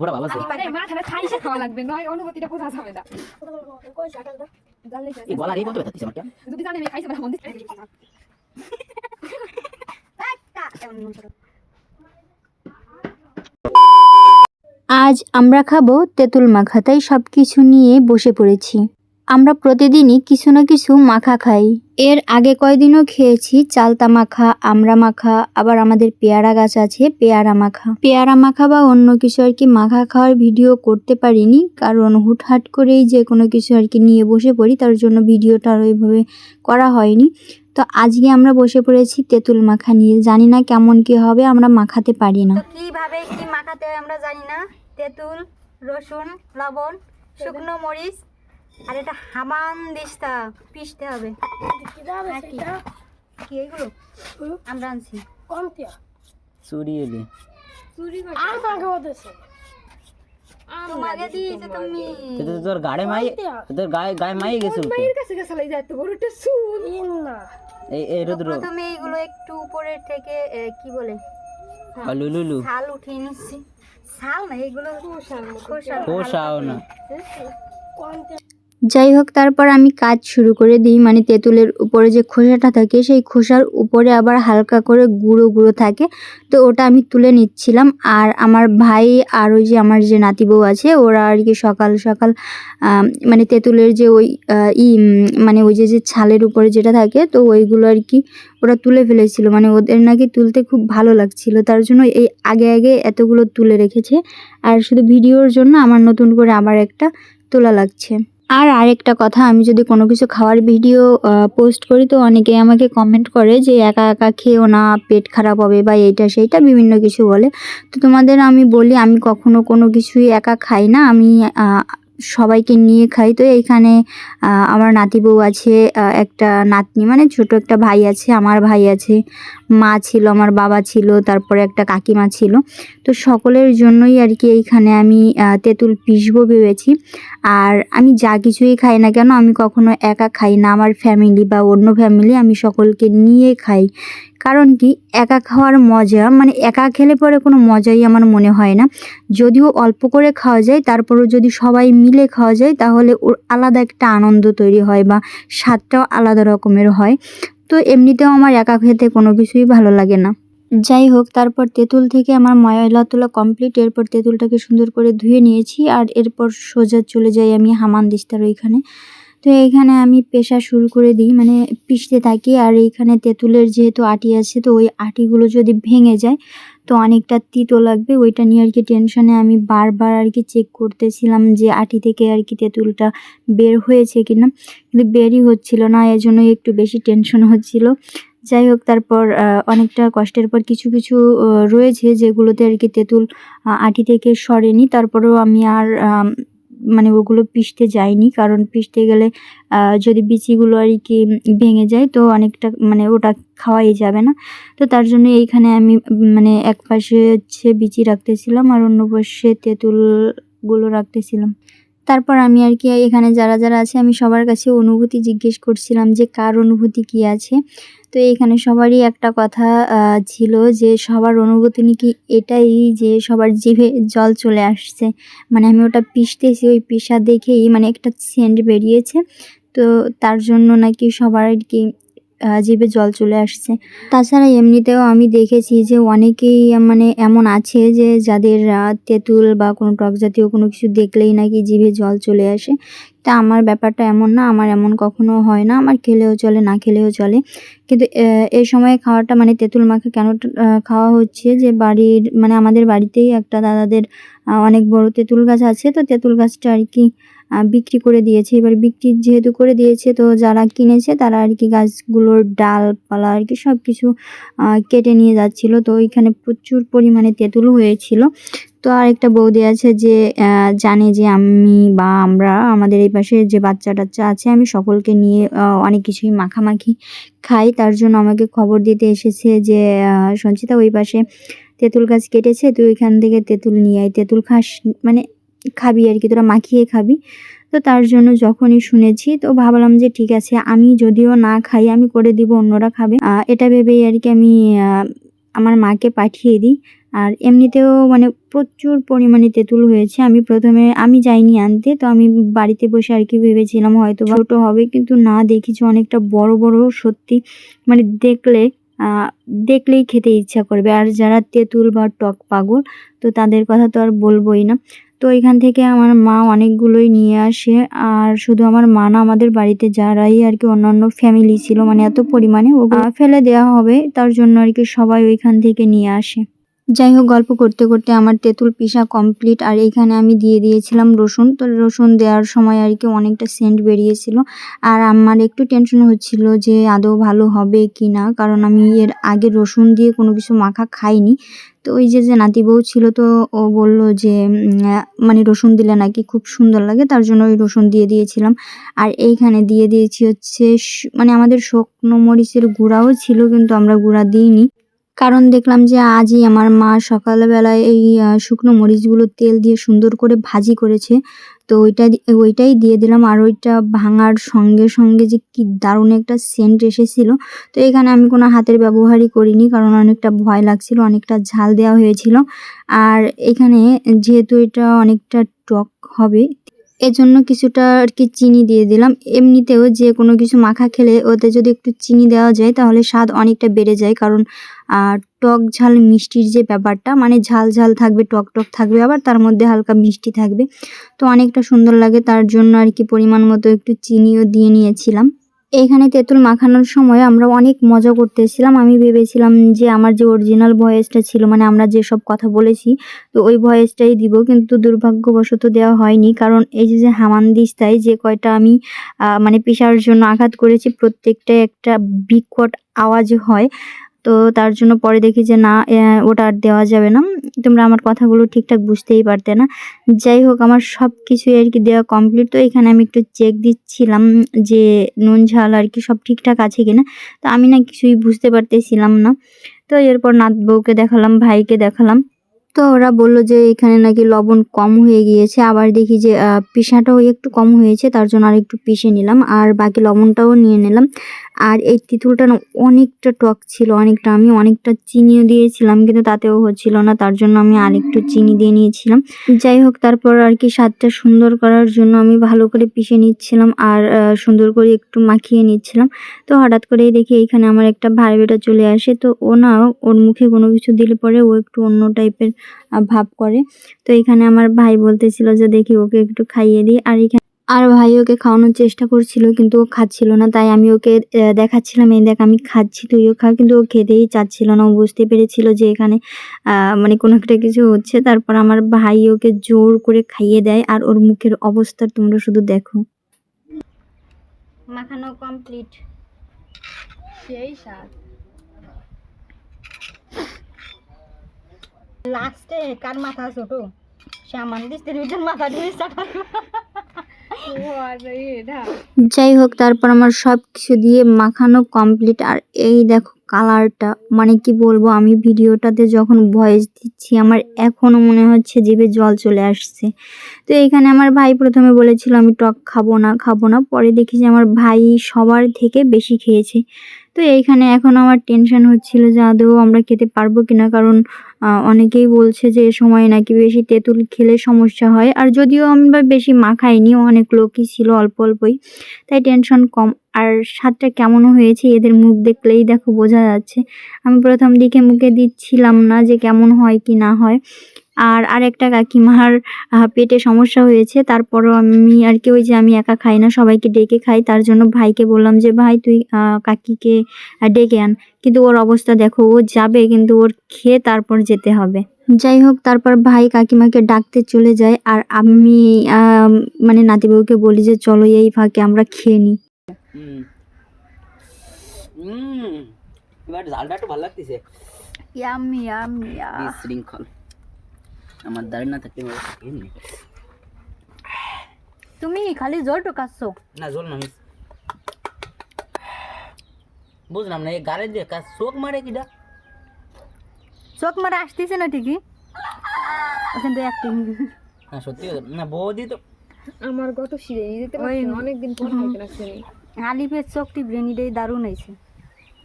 ওরা আছে। মাথাটা খাইছে খাওয়া লাগবে নয় অনুভূতিটা বোঝা যাবে না। এই গলার এই ব্যথা আমাকে যদি জানে আমি খাইছে আজ আমরা খাব তেঁতুল মাখা তাই সব কিছু নিয়ে বসে পড়েছি। আমরা প্রতিদিনই কিছু না কিছু মাখা খাই। এর আগে কয়দিনও খেয়েছি চালতা মাখা, আমড়া মাখা, আবার আমাদের পেয়ারা গাছ আছে, পেয়ারা মাখা। পেয়ারা মাখা বা অন্য কিছু আর কি মাখা খাওয়ার ভিডিও করতে পারিনি, কারণ হুটহাট করেই যে কোনো কিছু আর কি নিয়ে বসে পড়ি, তার জন্য ভিডিওটা আর ওইভাবে করা হয়নি। তো আজকে আমরা বসে পড়েছি তেঁতুল মাখা নিয়ে। জানি না কেমন কি হবে, আমরা মাখাতে পারি না। কীভাবে কি মাখাতে আমরা জানি না। তেঁতুল, রসুন, লবণ, শুকনো মরিচ আর এটা হামান দিস্তা পিষতে হবে। আর কি? কি এইগুলো? আমরা আনছি চুরি এলি। তোমাকে দিয়েছে তুমি। তো তো তোর গাড়ে মাই তোর গায়ে গায়ে মাই গেছিল মায়ের কাছে গেছে যায় এত বড় একটা চুল। এই এই রুদ্র। প্রথমে এইগুলো একটু উপরের থেকে কি বলে? লুলুলু। ছাল উঠিয়ে নিচ্ছি। ছাল না এইগুলো খোসা পোষাও না। যাই হোক তারপর আমি কাজ শুরু করে দিই। মানে তেঁতুলের উপরে যে খোসাটা থাকে, সেই খোসার উপরে আবার হালকা করে গুঁড়ো গুঁড়ো থাকে। তো ওটা আমি তুলে নিচ্ছিলাম। আর আমার ভাই আর ওই যে আমার যে নাতি বউ আছে, ওরা আর কি সকাল সকাল মানে তেঁতুলের যে ওই ই মানে ওই যে যে ছালের উপরে যেটা থাকে, তো ওইগুলো আর কি ওরা তুলে ফেলেছিল। মানে ওদের নাকি তুলতে খুব ভালো লাগছিল। তার জন্য এই আগে আগে এতগুলো তুলে রেখেছে। আর শুধু ভিডিওর জন্য আমার নতুন করে আবার একটা তোলা লাগছে। আর আরেকটা কথা, আমি যদি কোনো কিছু খাওয়ার ভিডিও পোস্ট করি, তো অনেকে আমাকে কমেন্ট করে যে, একা একা খেয়েও না, পেট খারাপ হবে বা এইটা সেইটা, বিভিন্ন কিছু বলে। তো তোমাদের আমি বলি, আমি কখনো কোনো কিছুই একা খাই না। আমি সবাইকে নিয়ে খাই। তো এইখানে আমার নাতি বউ আছে একটা নাতনি মানে ছোট একটা ভাই আছে, আমার ভাই আছে। মা ছিল, আমার বাবা ছিল, তারপরে একটা কাকিমা ছিল। তো সকলের জন্যই আর কি এইখানে আমি তেঁতুল পিসবো ভেবেছি। আর আমি যা কিছুই খাই না কেন, আমি কখনো একা খাই না। আমার ফ্যামিলি বা অন্য ফ্যামিলি আমি সকলকে নিয়ে খাই। কারণ কি, একা খাওয়ার মজা মানে একা খেলে পরে কোনো মজাই আমার মনে হয় না। যদিও অল্প করে খাওয়া যায়, তারপরেও যদি সবাই মিলে খাওয়া যায়, তাহলে ওর আলাদা একটা আনন্দ তৈরি হয় বা স্বাদটাও আলাদা রকমের হয়। তো এমনিতেও আমার একা খেতে কোনো কিছুই ভালো লাগে না। যাই হোক, তারপর তেঁতুল থেকে আমার ময়লা তোলা কমপ্লিট এরপর তেঁতুলটাকে সুন্দর করে ধুয়ে নিয়েছি, আর এরপর সোজা চলে যাই আমি হামান দিস্তার ওইখানে। তো এইখানে আমি পেশা শুরু করে দিই মানে পিষতে থাকি। আর এইখানে তেঁতুলের যেহেতু আটি আছে, তো ওই আটিগুলো যদি ভেঙে যায়, তো অনেকটা তিতো লাগবে। ওইটা নিয়ে আর কি টেনশনে আমি বারবার আর কি চেক করতেছিলাম যে আটি থেকে আর কি তেঁতুলটা বের হয়েছে কিনা। কিন্তু বেরই হচ্ছিল না, এজন্যই একটু বেশি টেনশন হচ্ছিল। যাই হোক, তারপর অনেকটা কষ্টের পর কিছু কিছু রয়েছে যেগুলোতে আর কি তেঁতুল আটি থেকে সরেনি। তারপরেও আমি আর মানে ওগুলো পিষতে যাইনি কারণ পিষতে গেলে যদি বিচিগুলো আর কি ভেঙে যায়, তো অনেকটা মানে ওটা খাওয়াই যাবে না। তো তার জন্য এইখানে আমি মানে এক পাশে হচ্ছে বিচি রাখতেছিলাম আর অন্য পাশে তেঁতুলগুলো রাখতেছিলাম। তারপর আমি আর কি এখানে যারা যারা আছে, আমি সবার কাছে অনুভূতি জিজ্ঞেস করছিলাম যে কার অনুভূতি কি আছে। তো এখানে সবারই একটা কথা ছিল যে সবার অনুভূতি নাকি এটাই যে সবার জিভে জল চলে আসছে। মানে আমি ওটা পিষতেছি, ওই পিসা দেখেই মানে একটা সেন্ট বেরিয়েছে। তো তার জন্য নাকি সবার আর কি জিভে জল চলে আসছে। তাছাড়া এমনিতেও আমি দেখেছি যে অনেকেই মানে এমন আছে যে যাদের তেঁতুল বা কোনো টক জাতীয় কোনো কিছু দেখলেই নাকি জিভে জল চলে আসে। তা আমার ব্যাপারটা এমন না, আমার এমন কখনো হয় না, আমার খেলেও চলে, না খেলেও চলে। কিন্তু এই সময় খাওয়াটা মানে তেঁতুল মাখা কেন খাওয়া হচ্ছে যে বাড়ির মানে আমাদের বাড়িতেই একটা দাদাদের অনেক বড় তেঁতুল গাছ আছে। তো তেঁতুল গাছটা আর কি বিক্রি করে দিয়েছে। এবার বিক্রি যেহেতু করে দিয়েছে, তো যারা কিনেছে তারা আর কি গাছগুলোর ডালপালা আর কি সব কিছু কেটে নিয়ে যাচ্ছিল। তো ওইখানে প্রচুর পরিমাণে তেঁতুল হয়েছিল। তো আর একটা বৌদি আছে যে জানে যে আমি বা আমরা, আমাদের এই পাশে যে বাচ্চা টাচ্চা আছে, আমি সকলকে নিয়ে অনেক কিছুই মাখামাখি খাই। তার জন্য আমাকে খবর দিতে এসেছে যে সঞ্চিতা ওই পাশে তেঁতুল গাছ কেটেছে। তুই ওইখান থেকে তেঁতুল নিয়ে আয়, তেঁতুল খাস। মানে খাবি আর কি, তোরা মাখিয়ে খাবি। তো তার জন্য যখনই শুনেছি, তো ভাবলাম যে ঠিক আছে, আমি যদিও না খাই, আমি করে দিব, অন্যরা খাবে। এটা ভেবেই আর কি আমি আমার মাকে পাঠিয়ে দিই। আর এমনিতেও মানে প্রচুর পরিমাণে তেঁতুল হয়েছে। আমি প্রথমে, আমি যাইনি আনতে, তো আমি বাড়িতে বসে আর কি ভেবেছিলাম হয়তো ছোটো হবে, কিন্তু না দেখেছি অনেকটা বড় বড় সত্যি মানে দেখলে দেখলেই খেতে ইচ্ছা করবে। আর যারা তেঁতুল বা টক পাগল, তো তাদের কথা তো আর বলবোই না। তো এখান থেকে আমার মা অনেকগুলোই নিয়ে আসে। আর শুধু আমার মা না, আমাদের বাড়িতে যারাই আর কি অন্যান্য ফ্যামিলি ছিল মানে এত পরিমাণে ওগুলো ফেলে দেওয়া হবে, তার জন্য আর কি সবাই ওইখান থেকে নিয়ে আসে। যাই হোক গল্প করতে করতে আমার তেঁতুল পিসা কমপ্লিট আর এখানে আমি দিয়ে দিয়েছিলাম রসুন। তো রসুন দেওয়ার সময় আর কি অনেকটা সেন্ট বেরিয়েছিল। আর আমার একটু টেনশন হচ্ছিল যে আদৌ ভালো হবে কি না, কারণ আমি এর আগে রসুন দিয়ে কোনো কিছু মাখা খাইনি। তো ওই যে যে নাতি বউ ছিল, তো ও বলল যে মানে রসুন দিলে নাকি খুব সুন্দর লাগে, তার জন্য ওই রসুন দিয়ে দিয়েছিলাম। আর এইখানে দিয়ে দিয়েছি হচ্ছে মানে আমাদের শুকনো মরিচের গুঁড়াও ছিল, কিন্তু আমরা গুঁড়া দিইনি। কারণ দেখলাম যে আজই আমার মা সকালবেলায় এই শুকনো মরিচগুলো তেল দিয়ে সুন্দর করে ভাজি করেছে। তো ওইটা ওইটাই দিয়ে দিলাম আর ওইটা ভাঙার সঙ্গে সঙ্গে যে কি দারুণ একটা সেন্ট এসেছিল। তো এখানে আমি কোনো হাতের ব্যবহারই করিনি কারণ অনেকটা ভয় লাগছিল, অনেকটা ঝাল দেওয়া হয়েছিল। আর এখানে যেহেতু এটা অনেকটা টক হবে এজন্য কিছুটা আর কি চিনি দিয়ে দিলাম। এমনিতেও যে কোনো কিছু মাখা খেলে ওতে যদি একটু চিনি দেওয়া যায়, তাহলে স্বাদ অনেকটা বেড়ে যায়। কারণ টক ঝাল মিষ্টির যে ব্যাপারটা মানে ঝাল ঝাল থাকবে, টক টক থাকবে, আবার তার মধ্যে হালকা মিষ্টি থাকবে। তো অনেকটা সুন্দর লাগে, তার জন্য আর কি পরিমাণ মতো একটু চিনিও দিয়ে নিয়েছিলাম। এইখানে তেঁতুল মাখানোর সময় আমরা অনেক মজা করতেছিলাম। আমি ভেবেছিলাম যে আমার যে অরিজিনাল ভয়েসটা ছিল মানে আমরা যেসব কথা বলেছি, তো ওই ভয়েসটাই দিব, কিন্তু দুর্ভাগ্যবশত দেওয়া হয়নি। কারণ এই যে যে হামানদিস্তায় যে কয়টা আমি মানে পেশার জন্য আঘাত করেছি, প্রত্যেকটাই একটা বিকট আওয়াজ হয়। তো তার জন্য পরে দেখি যে না ওটা আর দেওয়া যাবে না। তোমরা আমার কথাগুলো ঠিকঠাক বুঝতেই পারতে না। যাই হোক, আমার সব কিছুই আর কি দেওয়া কমপ্লিট তো এখানে আমি একটু চেক দিচ্ছিলাম যে নুন, ঝাল আর কি সব ঠিকঠাক আছে কিনা। তো আমি না কিছুই বুঝতে পারতেছিলাম না। তো এরপর নাত বউকে দেখালাম, ভাইকে দেখালাম। তো ওরা বলল যে এখানে নাকি লবণ কম হয়ে গিয়েছে। আবার দেখি যে পিসাটাও একটু কম হয়েছে, তার জন্য আর একটু পিষে নিলাম। আর বাকি লবণটাও নিয়ে নিলাম। আর এই তিতুলটা না অনেকটা টক ছিল, অনেকটা। আমি অনেকটা চিনিও দিয়েছিলাম, কিন্তু তাতেও হচ্ছিল না। তার জন্য আমি আরেকটু চিনি দিয়ে নিয়েছিলাম। যাই হোক, তারপর আর কি স্বাদটা সুন্দর করার জন্য আমি ভালো করে পিষে নিচ্ছিলাম আর সুন্দর করে একটু মাখিয়ে নিচ্ছিলাম। তো হঠাৎ করেই দেখি এখানে আমার একটা ভাই বেটা চলে আসে। তো ও না, ওর মুখে কোনো কিছু দিলে পরে ও একটু অন্য টাইপের ভাব করে। তো এখানে আমার ভাই বলতেছিল যে দেখি ওকে একটু খাইয়ে দিই। আর এখানে আর ভাই ওকে খাওয়ানোর চেষ্টা করছিল কিন্তু ও খাচ্ছিল না। তাই আমি ওকে আহ, দেখাচ্ছিলাম এই দেখ আমি খাচ্ছি তুইও খা। কিন্তু ও খেতেই চাচ্ছিল না। ও বুঝতে পেরেছিল যে এখানে আহ, মানে কোনো একটা কিছু হচ্ছে। তারপর আমার ভাই ওকে জোর করে খাইয়ে দেয় আর ওর মুখের অবস্থা তোমরা শুধু দেখো। মাখানো কমপ্লিট। সেই স্বাদ। লাস্টে কার মাথা ছোট? সে আমার দিস্তের ভিতর মাথা দিয়ে চাটা ও আর এটা। যাই হোক তারপর আমার সব কিছু দিয়ে মাখানো কমপ্লিট আর এই দেখো কালারটা মানে কি বলব আমি ভিডিওটাতে যখন ভয়েস দিচ্ছি আমার এখনও মনে হচ্ছে জিভে জল চলে আসছে। তো এখানে আমার ভাই প্রথমে বলেছিল আমি টক খাব না খাব না। পরে দেখি যে আমার ভাই সবার থেকে বেশি খেয়েছে। তো এইখানে এখন আমার টেনশন হচ্ছিল যে আদৌ আমরা খেতে পারব কিনা, কারণ অনেকেই বলছে যে এ সময় নাকি বেশি তেঁতুল খেলে সমস্যা হয়। আর যদিও আমরা বেশি মাখাইনি অনেক লোকই ছিল অল্প অল্পই, তাই টেনশন কম। আর স্বাদটা কেমন হয়েছে এদের মুখ দেখলেই দেখো বোঝা যাচ্ছে। আমি প্রথম দিকে মুখে দিচ্ছিলাম না যে কেমন হয় কি না হয়। আর আরেকটা কাকিমার পেটে সমস্যা হয়েছে তারপরও আমি আর কি ওই যে আমি একা খাই না সবাইকে ডেকে খাই তার জন্য ভাইকে বললাম যে ভাই তুই কাকিকে ডেকে আন। কিন্তু ওর অবস্থা দেখো ও যাবে কিন্তু ওর খেয়ে তারপর যেতে হবে। যাই হোক তারপর ভাই কাকিমাকে ডাকতে চলে যায় আর আমি মানে নাতি বউকে বলি যে চলো এই ফাঁকে আমরা খেয়ে নিই। হুম। ঝালটা একটু ভালো লাগতেছে। ইয়ামি ইয়ামি বিশৃঙ্খল। আমার দাঁড়ি না থাকলে আমার তুমি খালি জোর টোকাচ্ছ না জল না বুঝলাম না এই গাড়ি দিয়ে কাজ চোখ মারে কিটা চোখ মারা আসতেছে না ঠিকই। ওখান থেকে অ্যাক্টিং না সত্যি না বৌদি তো আমার গত নিয়ে যেতে পারছি না অনেকদিন পর খাইতে আলিফের চোখটি ব্রেনিটাই দারুণ হয়েছে।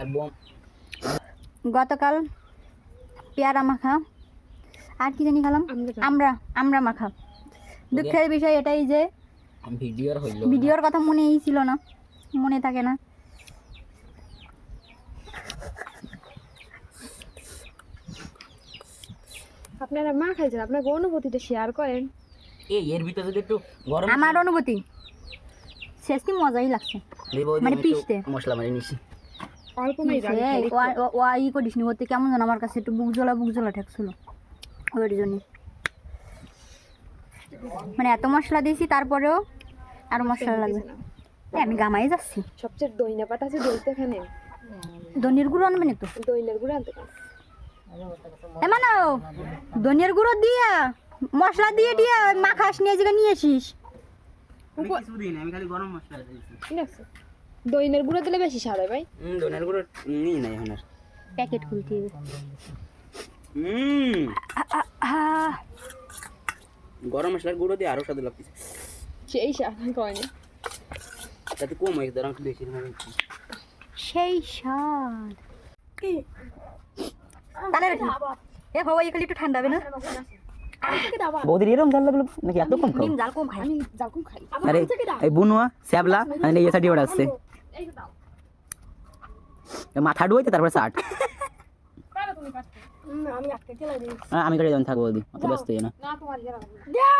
আর গতকাল পেয়ারা মাখা আর কি জানি খেলাম? আমরা আমরা মাখা। দুঃখের বিষয় এটাই যে ভিডিওর হইল ভিডিওর কথা মনেই ছিল না। মনে থাকে না। আপনারা মা খাইছেন আপনার অনুভূতিটা শেয়ার করেন? এই এর ভিতরে যদি একটু গরম আমার অনুভূতি? শেষ কি মজাই লাগছে। মানে পিষতে। মশলা মারি নিছি। অল্প মেয়ে। ও- ই করিস নি কেমন যেন আমার কাছে একটু বুক জ্বলা বুক জ্বলা ঠেকছিল। ওর জন্য। মানে এত মশলা দিয়েছি তারপরেও আরও মশলা লাগবে। আমি গামাই যাচ্ছি। সবচেয়ে দইনা পাতা আছে দইতে এখানে। ধনিয়ার গুঁড়ো আনবেন একটু দইনের গুঁড়ো আনতে পারো। এমানো ধনিয়ার গুঁড়ো দিয়া মশলা দিয়ে দিয়ে মাখাস নিয়ে জায়গা নিয়ে আসিস। আমি কিছু দিই না আমি খালি গরম মশলা দিয়েছি। ঠিক আছে। দইনের গুঁড়ো দিলে বেশি স্বাদ হয় ভাই। হুম দোনের গুঁড়ো নিই নাই এখন প্যাকেট খুলতে হবে। হুম। গরম মশলার গুঁড়ো দিয়ে আরও স্বাদ লাগতেছে। সেই স্বাদ কয়নি তাতে কম হয়েছে আমি বেশি সেই স্বাদ। তাহলে এ বাবা এখানে একটু ঠান্ডা হবে না? বৌদির এরকম জাল লাগল নাকি এত কম খাও? জাল কম খাই। আমি জাকুম খাই। আরে এই বুনুয়া শ্যাবলা মানে এই সাইডে ওটা আসছে মাথা ডুয়াইতে তারপরে ষাট আমি কাটি দেবেন থাকব বৌদি অত ব্যস্ত না। ইয়ে।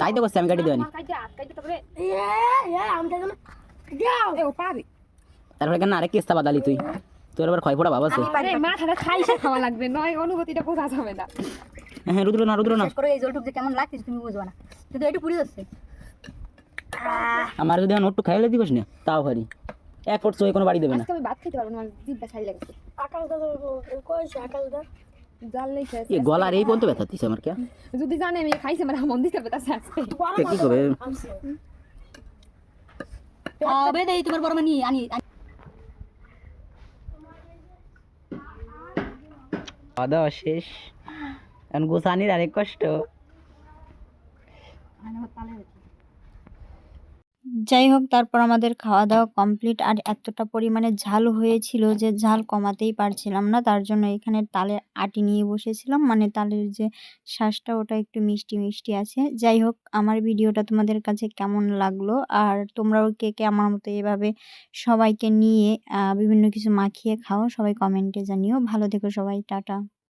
তাই তো করছি আমি কাটি দেবানি তারপরে এ ও পারে তারপরে কেন আরেক কেস্তা বাদালি তুই? তোর আবার ক্ষয় পড়া ভাব আছে মাথাটা খাইছে খাওয়া লাগবে নয় অনুভূতিটা বোঝা যাবে না। হ্যাঁ রুদ্র না রুদ্র না। করে এই জলটুক যে কেমন লাগছে তুমি বুঝবা না। কিন্তু একটু পুড়ে যাচ্ছে। আমার যদি একটু খাইলে দিবস না তাও হারি এক কোনো বাড়ি দেবে না। আজকে আমি ভাত খেতে পারব না আমার জিভটা ছাই লাগছে জাল নেই শেষ। এ গলার এই পর্যন্ত ব্যথা দিছে আমার কে? যদি জানে আমি খাইছে মানে মন দিতে আজকে। কি করবে? হবে দেই তোমার বড় মানি আনি আনি- খাওয়া শেষ। এখন গোসানির আরেক কষ্ট। যাই হোক, তারপর আমাদের খাওয়া দাওয়া কমপ্লিট আর এতটা পরিমাণে ঝাল হয়েছিল যে ঝাল কমাতেই পারছিলাম না, তার জন্য এখানে তালের আটি নিয়ে বসেছিলাম। মানে তালের যে শ্বাসটা ওটা একটু মিষ্টি মিষ্টি আছে। যাই হোক, আমার ভিডিওটা তোমাদের কাছে কেমন লাগল? আর তোমরাও কে কে আমার মতো এভাবে সবাইকে নিয়ে বিভিন্ন কিছু মাখিয়ে খাও, সবাই কমেন্টে জানিও। ভালো থেকো সবাই, টাটা।